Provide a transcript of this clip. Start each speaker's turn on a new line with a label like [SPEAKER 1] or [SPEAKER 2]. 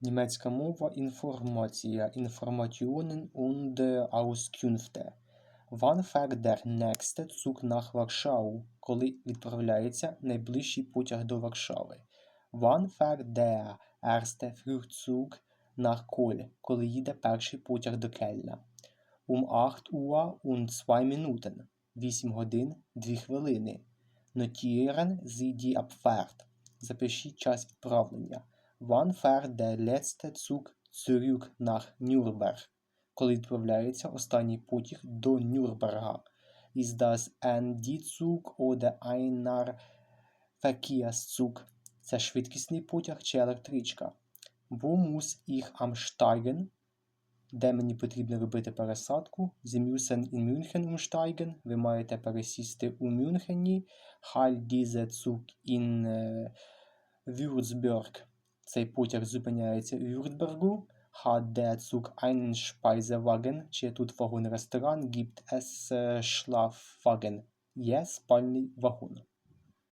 [SPEAKER 1] Німецька мова інформація Informationen und Auskünfte. Fährt der nächste Zug nach Warschau? Коли відправляється найближчий потяг до Варшави? Der erste Flugzeug nach Köln? Коли їде перший потяг до Кельна? Um 8 Uhr und 2 Minuten. 8 годин 2 хвилини. Sie die Abfahrt. Запишіть час відправлення. Wann fährt der letzte Zug zurück nach Nürnberg? Коли відправляється останній потяг до Нюрнберга? Ist das ein D-Zug oder einer Verkehrszug? Це швидкісний потяг чи електричка? Wo muss ich umsteigen? Де мені потрібно робити пересадку? Sie müssen in München umsteigen. Ви маєте пересісти у Мюнхені. Halt diese Zug in е, Würzburg. Цей потяг зупиняється у Вюртбергу. Hat der Zug einen Speisewagen? Чи тут вагон-ресторан? Gibt es е, Schlafwagen? Є спальний вагон.